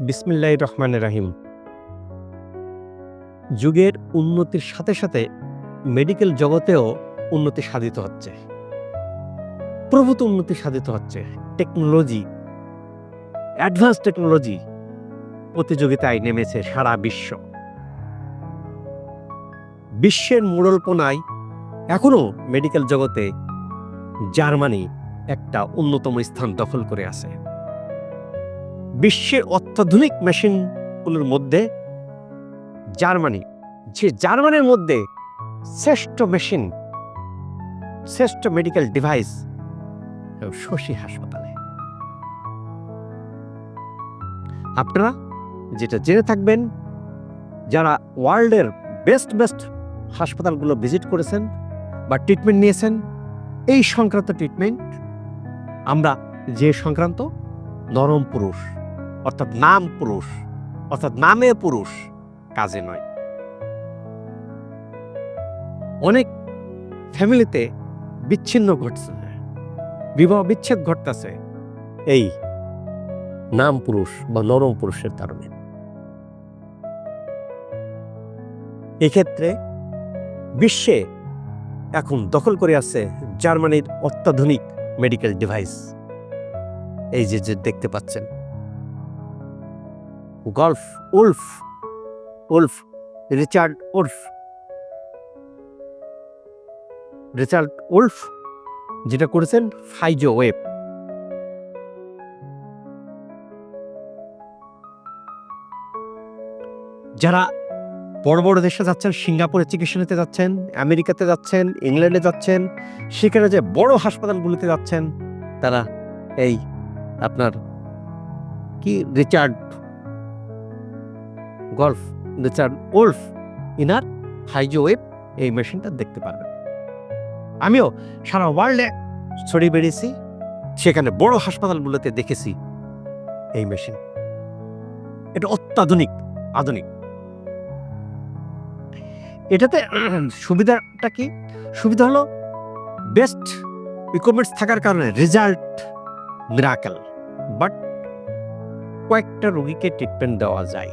বিসমিল্লাহ রহমান রাহিম। যুগের উন্নতির সাথে সাথে মেডিকেল জগতেও উন্নতি সাধিত হচ্ছে। প্রভূত উন্নতি সাধিত হচ্ছে। টেকনোলজি অ্যাডভান্স টেকনোলজি প্রতিযোগিতায় নেমেছে সারা বিশ্ব। বিশ্বের মোড়লপনায় এখনও মেডিকেল জগতে জার্মানি একটা অন্যতম স্থান দখল করে আছে। বিশ্বের অত্যাধুনিক মেশিনগুলোর মধ্যে জার্মানি, যে জার্মানির মধ্যে শ্রেষ্ঠ মেশিন, শ্রেষ্ঠ মেডিকেল ডিভাইস শশী হাসপাতালে। আপনারা যেটা জেনে থাকবেন, যারা ওয়ার্ল্ডের বেস্ট বেস্ট হাসপাতালগুলো ভিজিট করেছেন বা ট্রিটমেন্ট নিয়েছেন, এই সংক্রান্ত ট্রিটমেন্ট, আমরা যে সংক্রান্ত নরম পুরুষ। অর্থাৎ নাম পুরুষ, অর্থাৎ নামে পুরুষ কাজে নয়। অনেক ফ্যামিলিতে বিচ্ছিন্ন ঘটছে, বিবাহ বিচ্ছেদ ঘটতেছে এই নাম পুরুষ বা নরম পুরুষের কারণে। এক্ষেত্রে বিশ্বে এখন দখল করে আছে জার্মানির অত্যাধুনিক মেডিকেল ডিভাইস। এই যে যে দেখতে পাচ্ছেন। Golf, Wolf Wolf, Richard Wolf. Richard Wolf, যেটা করেছেন ফাইজো ওয়েব। যারা বড় বড় দেশে যাচ্ছেন, সিঙ্গাপুরে চিকিৎসা নিতে যাচ্ছেন, আমেরিকাতে যাচ্ছেন, ইংল্যান্ডে যাচ্ছেন, সেখানে যে বড় হাসপাতালগুলিতে যাচ্ছেন, তারা এই আপনার কি Richard golf Richard Wolf inner হাইজো wave এই মেশিনটা দেখতে পারবেন। আমিও সারা ওয়ার্ল্ডে ছড়িয়ে বেরিয়েছি সেখানে বড় হাসপাতালগুলোতে দেখেছি এই মেশিন। এটা অত্যাধুনিক, আধুনিক। এটাতে সুবিধাটা কি? সুবিধা হলো বেস্ট ইকুইপমেন্টস থাকার কারণে রেজাল্ট মিরাকেল বাট কয়েকটা রোগীকে ট্রিটমেন্ট দেওয়া যায়।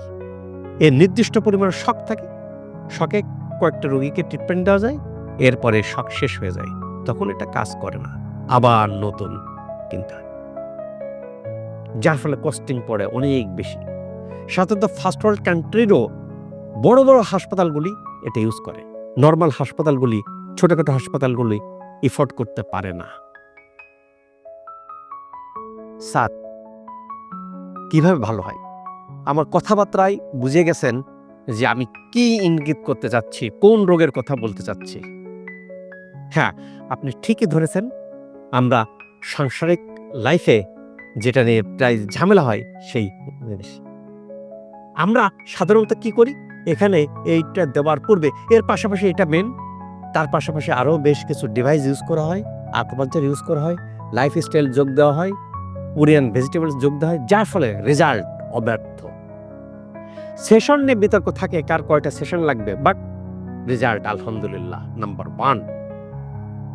এর নির্দিষ্ট পরিমাণ শখ থাকে। শখে কয়েকটা রোগীকে ট্রিটমেন্ট দেওয়া যায়, এরপরে শখ শেষ হয়ে যায়, তখন এটা কাজ করে না, আবার নতুন কিনতে যার ফলে কস্টিং পড়ে অনেক বেশি। সাধারণত ফার্স্ট ওয়ার্ল্ড কান্ট্রিরও বড় বড় হাসপাতালগুলি এটা ইউজ করে। নর্মাল হাসপাতালগুলি, ছোটখাটো হাসপাতালগুলি ইফোর্ড করতে পারে না। সাত কীভাবে ভালো হয়? আমার কথাবার্তায় বুঝে গেছেন যে আমি কি ইঙ্গিত করতে চাচ্ছি, কোন রোগের কথা বলতে চাচ্ছি। হ্যাঁ আপনি ঠিকই ধরেছেন। আমরা সাংসারিক লাইফে যেটা নিয়ে প্রায় ঝামেলা হয়, সেই জিনিস। আমরা সাধারণত কি করি? এখানে এইটা দেওয়ার পূর্বে, এর পাশাপাশি এটা মেন তার পাশাপাশি আরও বেশ কিছু ডিভাইস ইউজ করা হয় আকুপাঞ্চার ইউজ করা হয় লাইফ স্টাইল যোগ দেওয়া হয় কোরিয়ান ভেজিটেবলস যোগ দেওয়া হয়, যার ফলে রেজাল্ট অব্যর্থ সেশন নিয়ে বিতর্ক থাকে কার কয়টা সেশন লাগবে বাট রেজাল্ট আলহামদুলিল্লাহ number one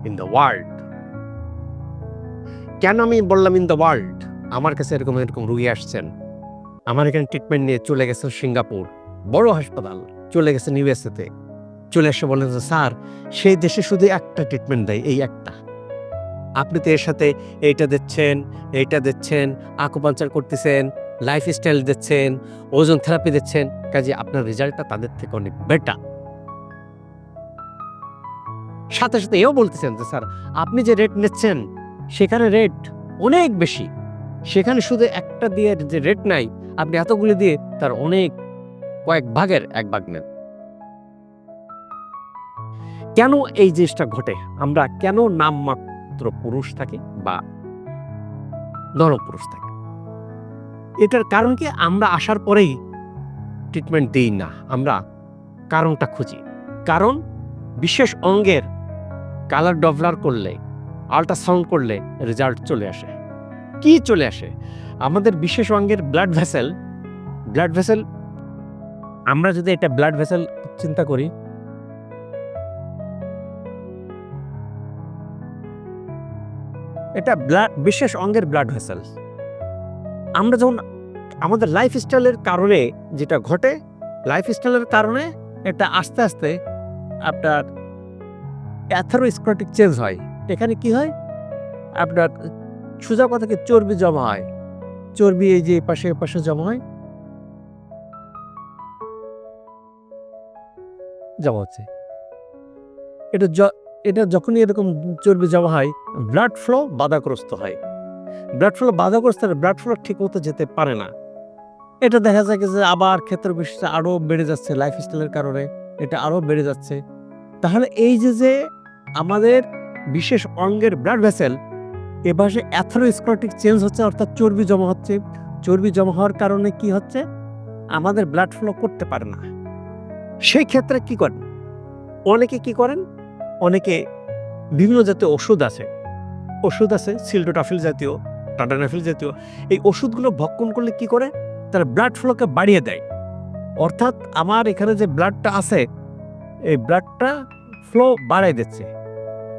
in the world কেন আমি বললাম ইন দ্য ওয়ার্ল্ড আমার কাছে এরকম এরকম রুগী আসছেন। আমার এখানে ট্রিটমেন্ট নিয়ে চলে গেছে সিঙ্গাপুর, বড় হাসপাতাল, চলে গেছে ইউএসএতে চলে এসে বলেন যে, স্যার, সেই দেশে শুধু একটা ট্রিটমেন্ট দেয়, এই একটা। আপনি তো এর সাথে এইটা দিচ্ছেন এইটা দিচ্ছেন, আকুপাঞ্চার করতেছেন লাইফ স্টাইল দিচ্ছেন, ওজন থেরাপি দিচ্ছেন, কাজে আপনার রেজাল্টটা তাদের থেকে অনেক বেটার সাথে সাথে এও বলতেছেন যে, স্যার, আপনি যে রেট নিচ্ছেন, সেখানে রেট অনেক বেশি। সেখানে শুধু একটা দিয়ে যে রেট নাই, আপনি এতগুলি দিয়ে তার অনেক, কয়েক ভাগের এক ভাগ নেন। কেন এই জিনিসটা ঘটে? আমরা কেন নামমাত্র পুরুষ থাকি বা নরম পুরুষ থাকি? এটার কারণ কি? আমরা আসার পরেই ট্রিটমেন্ট দিই না। আমরা কারণটা খুঁজি। কারণ বিশেষ অঙ্গের কালার ডভলার করলে আল্ট্রাসাউন্ড করলে রেজাল্ট চলে আসে। কি চলে আসে? আমাদের বিশেষ অঙ্গের ব্লাড ভেসেল ব্লাড ভেসেল আমরা যদি এটা ব্লাড ভেসেল চিন্তা করি, এটা ব্লাড বিশেষ অঙ্গের ব্লাড ভেসেল আমরা যখন আমাদের লাইফস্টাইলের কারণে যেটা ঘটে লাইফস্টাইলের কারণে এটা আস্তে আস্তে আপনার অ্যাথেরোস্ক্রটিক চেঞ্জ হয়। এখানে কি হয়? আপনার সোজা কথাকে চর্বি জমা হয়। চর্বি এই যে পাশে পাশে জমা হয়। জমা হচ্ছে। এটা এটা যখনই এরকম চর্বি জমা হয় ব্লাড ফ্লো বাধাগ্রস্ত হয়। ব্লাড ফ্লো বাধাগ্রস্ত হলে ব্লাড ফ্লো ঠিক মতো যেতে পারে না। এটা দেখা যায় যে আবার ক্ষেত্র বিশেষে আরও বেড়ে যাচ্ছে লাইফস্টাইলের কারণে এটা আরও বেড়ে যাচ্ছে। তাহলে এই যে যে আমাদের বিশেষ অঙ্গের ব্লাড ভেসেল এপাশে অ্যাথেরোস্ক্রটিক চেঞ্জ হচ্ছে, অর্থাৎ চর্বি জমা হচ্ছে। চর্বি জমা হওয়ার কারণে কি হচ্ছে? আমাদের ব্লাড ফ্লো করতে পারে না। সেই ক্ষেত্রে কি করেন? অনেকে কি করেন? অনেকে বিভিন্ন জাতীয় ওষুধ আছে। ওষুধ আছে সিল্ডোটাফিল জাতীয়, টাটানাফিল জাতীয়। এই ওষুধগুলো ভক্ষণ করলে কি করে? তারা ব্লাড ফ্লোকে বাড়িয়ে দেয়। অর্থাৎ আমার এখানে যে ব্লাডটা আছে, এই ব্লাডটা ফ্লো বাড়াই দিচ্ছে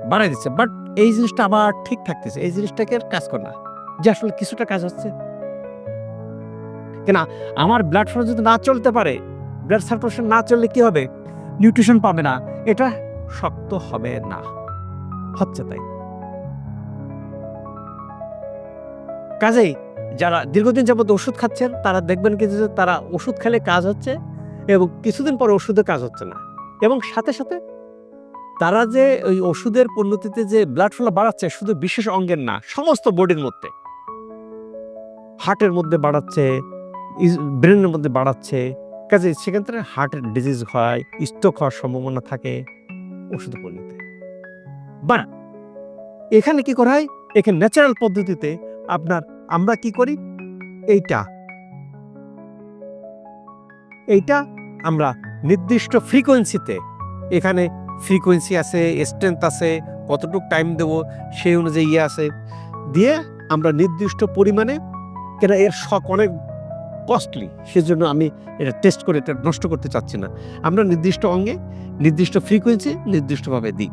বাড়াই দিচ্ছে। বাট এই জিনিসটা আবার ঠিক থাকতেছে, এই জিনিসটাকে কাজ করে না। যে আসলে কিছুটা কাজ হচ্ছে। কেনা আমার ব্লাড ফ্লো যদি না চলতে পারে ব্লাড সার্কুলেশন না চললে কি হবে? নিউট্রিশন পাবে না। এটা শক্ত হবে না। হচ্ছে তাই। কাজেই যারা দীর্ঘদিন যাবত ওষুধ খাচ্ছেন, তারা দেখবেন কি যে তারা ওষুধ খেলে কাজ হচ্ছে এবং কিছুদিন পরে ওষুধে কাজ হচ্ছে না। এবং সাথে সাথে তারা যে ওই ওষুধের পরিণতিতে যে ব্লাড ফ্লো বাড়াচ্ছে শুধু বিশেষ অঙ্গের না, সমস্ত বডির মধ্যে। হার্টের মধ্যে বাড়াচ্ছে ব্রেনের মধ্যে বাড়াচ্ছে। কাজে সেক্ষেত্রে হার্টের ডিজিজ হয় স্ট্রোক হওয়ার সম্ভাবনা থাকে ওষুধ পরিণতি বা এখানে কি করা হয়? এখানে ন্যাচারাল পদ্ধতিতে আপনার আমরা কি করি? এইটা। এইটা আমরা নির্দিষ্ট ফ্রিকোয়েন্সিতে এখানে ফ্রিকোয়েন্সি আছে স্ট্রেংথ আছে, কতটুকু টাইম দেব, সেই অনুযায়ী ইয়ে আছে। দিয়ে আমরা নির্দিষ্ট পরিমাণে, কেন এর শখ অনেক কস্টলি সেজন্য আমি এটা টেস্ট করে এটা নষ্ট করতে চাচ্ছি না। আমরা নির্দিষ্ট অঙ্গে, নির্দিষ্ট ফ্রিকোয়েন্সি নির্দিষ্টভাবে দিই।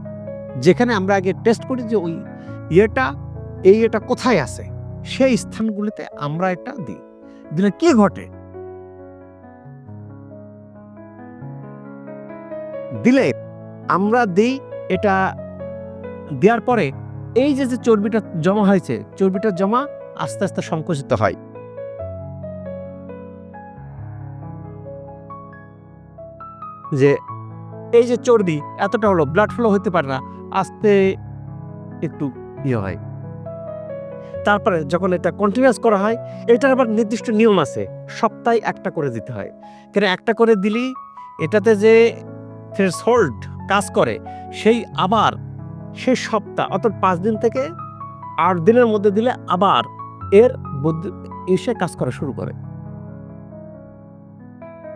যেখানে আমরা আগে টেস্ট করি যে ওই ইয়েটা, এই এটা কোথায় আছে? সেই স্থানগুলিতে আমরা এটা দিই। দিলে কি ঘটে? দিলে আমরা দিই এটা, দেওয়ার পরে এই যে যে চর্বিটা জমা হয়েছে, চর্বিটা জমা আস্তে আস্তে সংকুচিত হয়। যে এই যে চর্বি, এতটা হলো ব্লাড ফ্লো হতে পারে না, আস্তে একটু ইয়ে হয়। তারপরে যখন এটা কন্টিনিউয়াস করা হয়, এটার আবার নির্দিষ্ট নিয়ম আছে, সপ্তাহে একটা করে দিতে হয়। কেন একটা করে দিলেই এটাতে যে থ্রেশহোল্ড কাজ করে, সেই আবার সেই সপ্তাহ, অর্থাৎ পাঁচ দিন থেকে আট দিনের মধ্যে দিলে আবার এর বুদ্ধি- এসে কাজ করা শুরু করে।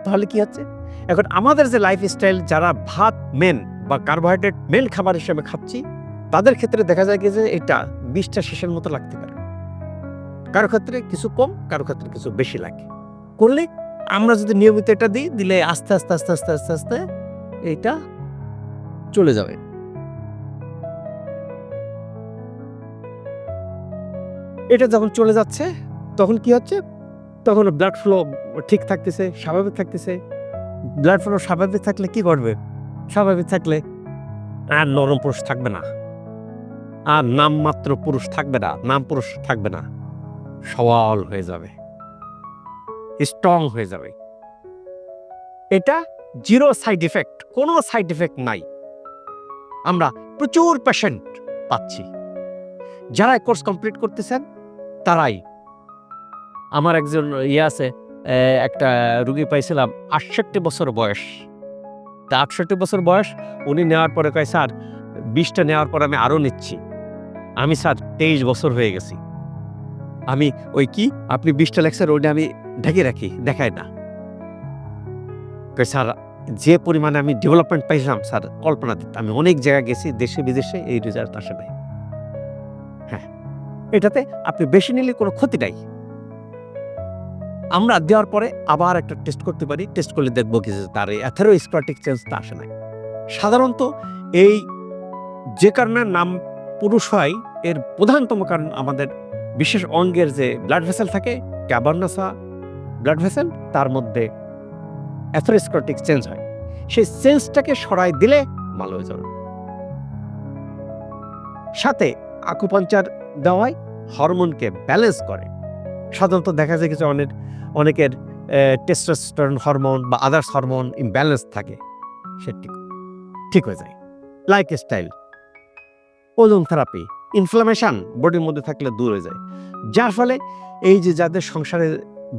তাহলে কি হচ্ছে? এখন আমাদের যে লাইফস্টাইল যারা ভাত মেন বা কার্বোহাইড্রেট মেন খাবার হিসেবে খাচ্ছি, তাদের ক্ষেত্রে দেখা যায় কি যে এটা বিষটা শেষের মতো লাগতে পারে। কারও ক্ষেত্রে কিছু কম, কারও ক্ষেত্রে কিছু বেশি লাগে। করলে আমরা যদি নিয়মিত এটা দিই, দিলে আস্তে আস্তে আস্তে আস্তে আস্তে আস্তে এইটা চলে যাবে। এটা যখন চলে যাচ্ছে, তখন কি হচ্ছে? তখন ব্লাড ফ্লো ঠিক থাকতেছে, স্বাভাবিক থাকতেছে। ব্লাড ফ্লো স্বাভাবিক থাকলে কি করবে স্বাভাবিক থাকলে আর নরম পুরুষ থাকবে না। আর নামমাত্র পুরুষ থাকবে না, নাম পুরুষ থাকবে না। সওয়াল হয়ে যাবে। স্ট্রং হয়ে যাবে। এটা জিরো সাইড ইফেক্ট, কোনো সাইড ইফেক্ট নাই। আমরা প্রচুর পেশেন্ট পাচ্ছি। যারা কোর্স কমপ্লিট করতেছেন, তারাই। আমার একজন ইয়ে আছে একটা রুগী পাইছিলাম, আটষট্টি বছর বয়স। তা আটষট্টি বছর বয়স, উনি নেওয়ার পরে কয়, স্যার বিষটা নেওয়ার পর আমি আরও নিচ্ছি। আমি স্যার, তেইশ বছর হয়ে গেছি। আমি ওই কি? আপনি বিষটা লেখছেন ওইটা আমি ঢেকে রাখি দেখাই না। স্যার, যে পরিমাণে আমি ডেভেলপমেন্ট পাইছিলাম, স্যার, কল্পনা দিতে আমি অনেক জায়গায় গেছি, দেশে, বিদেশে, এই রেজাল্ট আসে নাই। হ্যাঁ এটাতে আপনি বেশি নিলে কোনো ক্ষতি নাই। আমরা দেওয়ার পরে আবার একটা টেস্ট করতে পারি টেস্ট করলে দেখব কি তার এই অ্যাথেরোস্ক্রটিক চেঞ্জটা আসে নাই। সাধারণত এই যে কারণে নাম পুরুষ হয়, এর প্রধানতম কারণ আমাদের বিশেষ অঙ্গের যে ব্লাড ভেসেল থাকে ক্যাবার্নাসা ব্লাড ভেসেল তার মধ্যে অ্যাথোরেস্কটিক চেঞ্জ হয়। সেই চেঞ্জটাকে সরাই দিলে ভালো হয়ে যাবে। সাথে আকুপাঞ্চার দেওয়ায় হরমোনকে ব্যালেন্স করে। সাধারণত দেখা যায় কিছু অনেক, অনেকের টেস্টোস্টেরন হরমোন বা আদার্স হরমোন ইমব্যালেন্স থাকে। সে ঠিক ঠিক হয়ে যায়। লাইফ স্টাইল ওজন থেরাপি ইনফ্লামেশন বডির মধ্যে থাকলে দূর হয়ে যায়। যার ফলে এই যে যাদের সংসারে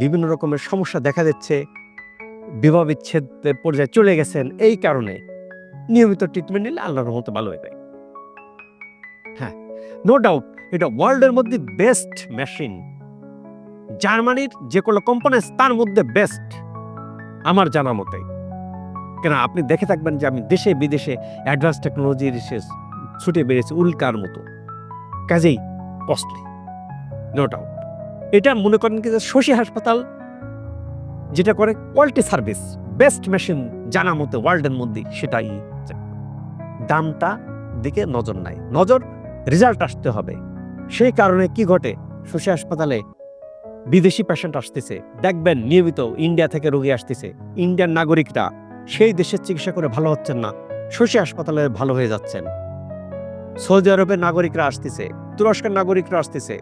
বিভিন্ন রকমের সমস্যা দেখা দিচ্ছে, বিবাহ বিচ্ছেদের পর্যায়ে চলে গেছেন, এই কারণে নিয়মিত ট্রিটমেন্ট নিলে আল্লাহর মতো ভালো হয়ে যায়। হ্যাঁ নো ডাউট এটা ওয়ার্ল্ডের মধ্যে বেস্ট মেশিন জার্মানির যে কোনো কোম্পানি তার মধ্যে বেস্ট আমার জানা মতে। কেন আপনি দেখে থাকবেন যে আমি দেশে বিদেশে অ্যাডভান্স টেকনোলজি রিসার্চ ছুটে বেড়েছে উল্কার মতো। কাজেই কস্টলি নো ডাউট এটা মনে করেন কি যে শশী হাসপাতাল, যেটা করে কোয়ালিটি সার্ভিস বেস্ট মেশিন জানা মতো ওয়ার্ল্ডের মধ্যে সেটাই দামটা দিকে নজর নাই। নজর রেজাল্ট আসতে হবে। সেই কারণে কি ঘটে? শশী হাসপাতালে বিদেশি পেশেন্ট আসতেছে। দেখবেন নিয়মিত ইন্ডিয়া থেকে রোগী আসতেছে। ইন্ডিয়ান নাগরিকরা সেই দেশের চিকিৎসা করে ভালো হচ্ছেন না। শশী হাসপাতালে ভালো হয়ে যাচ্ছেন। সৌদি আরবের নাগরিকরা আসতেছে, তুরস্কের নাগরিকরা আসতেছে।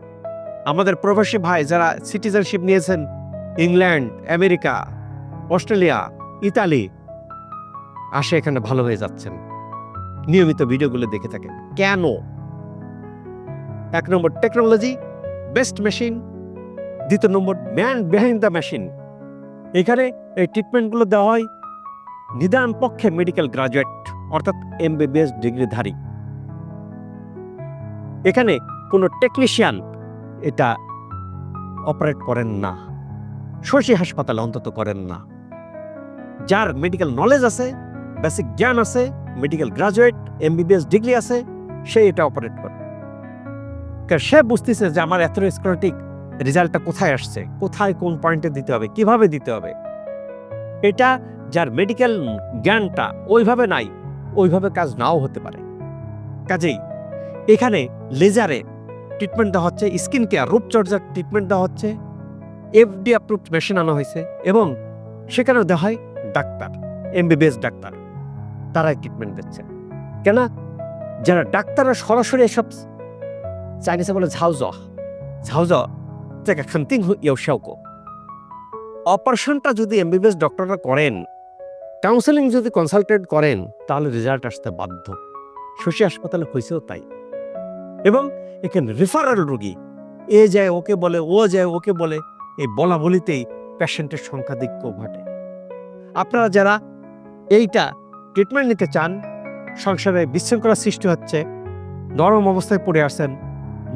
আমাদের প্রবাসী ভাই যারা সিটিজেনশিপ নিয়েছেন, ইংল্যান্ড, আমেরিকা, অস্ট্রেলিয়া, ইতালি, আসে এখানে ভালো হয়ে যাচ্ছেন। নিয়মিত ভিডিওগুলো দেখে থাকেন। কেন? এক নম্বর টেকনোলজি বেস্ট মেশিন দ্বিতীয় number man behind the machine এখানে এই ট্রিটমেন্টগুলো দেওয়া হয় নিদান পক্ষে মেডিকেল গ্রাজুয়েট অর্থাৎ এম এমবিবিএস ডিগ্রিধারী এখানে কোনো টেকনিশিয়ান এটা অপারেট করেন না। শশী হাসপাতালে অন্তত করেন না। যার মেডিকেল নলেজ আছে বেসিক জ্ঞান আছে মেডিকেল গ্রাজুয়েট এমবিবিএস ডিগ্রি আছে, সে এটা অপারেট করে। কারণ সে বুঝতেছে যে আমার অ্যাথোরোস্ক্লেরোটিক রেজাল্টটা কোথায় আসছে, কোথায় কোন পয়েন্টে দিতে হবে, কীভাবে দিতে হবে। এটা যার মেডিকেল জ্ঞানটা ওইভাবে নাই, ওইভাবে কাজ নাও হতে পারে। কাজেই এখানে লেজারে ট্রিটমেন্ট দেওয়া হচ্ছে স্কিন কেয়ার রূপচর্যার ট্রিটমেন্ট দেওয়া হচ্ছে এফডি অ্যাপ্রুভড মেশিন আনা হয়েছে এবং সেখানে দেওয়া হয় ডাক্তার এমবিবিএস ডাক্তার। তারাই ট্রিটমেন্ট দিচ্ছে। কেন? যারা ডাক্তাররা সরাসরি এসব চাইনিজে বলে ঝাউজ ঝাউজ খান্তিং ইয়সাউকো অপারেশনটা যদি এমবিবিএস ডক্টররা করেন কাউন্সেলিং যদি কনসালটেন্ট করেন, তাহলে রেজাল্ট আসতে বাধ্য। শশী হাসপাতালে হয়েছেও তাই। এবং এখানে রেফারাল রোগী। এ যায়, ওকে বলে, ও যায়, ওকে বলে, এই বলা বলিতেই পেশেন্টের সংখ্যাধিক্য ঘটে। আপনারা যারা এইটা ট্রিটমেন্ট নিতে চান, সংসারে বিশৃঙ্খলা সৃষ্টি হচ্ছে, নরম অবস্থায় পড়ে আসেন,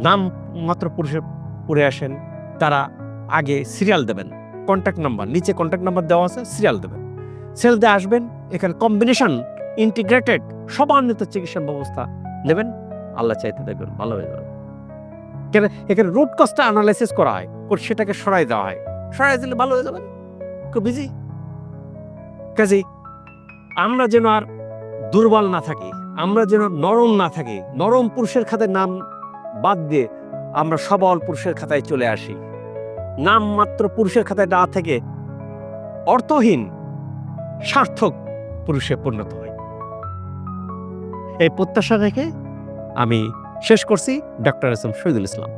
নাম মাত্র পুরুষের পড়ে আসেন, তারা আগে সিরিয়াল দেবেন। কন্ট্যাক্ট নাম্বার নিচে কন্ট্যাক্ট নাম্বার দেওয়া আছে সিরিয়াল দেবেন। সেল দিয়ে আসবেন, এখানে কম্বিনেশন ইন্টিগ্রেটেড সবার সমান্বিত চিকিৎসা ব্যবস্থা নেবেন। আল্লাহ চাইতে দেখবেন ভালো হয়ে যাবে। এখানে রুট কস্টটা অ্যানালাইসিস করা হয় সেটাকে সরাই দেওয়া হয়। সরাই দিলে ভালো হয়ে যাবেন খুব বিজি কাজেই আমরা যেন আর দুর্বল না থাকি, আমরা যেন নরম না থাকি, নরম পুরুষের খাতায় নাম বাদ দিয়ে আমরা সবল পুরুষের খাতায় চলে আসি। নাম মাত্র পুরুষের খাতায় না থেকে অর্থহীন, সার্থক পুরুষে পরিণত হয়। এই প্রত্যাশা রেখে আমি শেষ করছি doctor S M Shahidul Islam.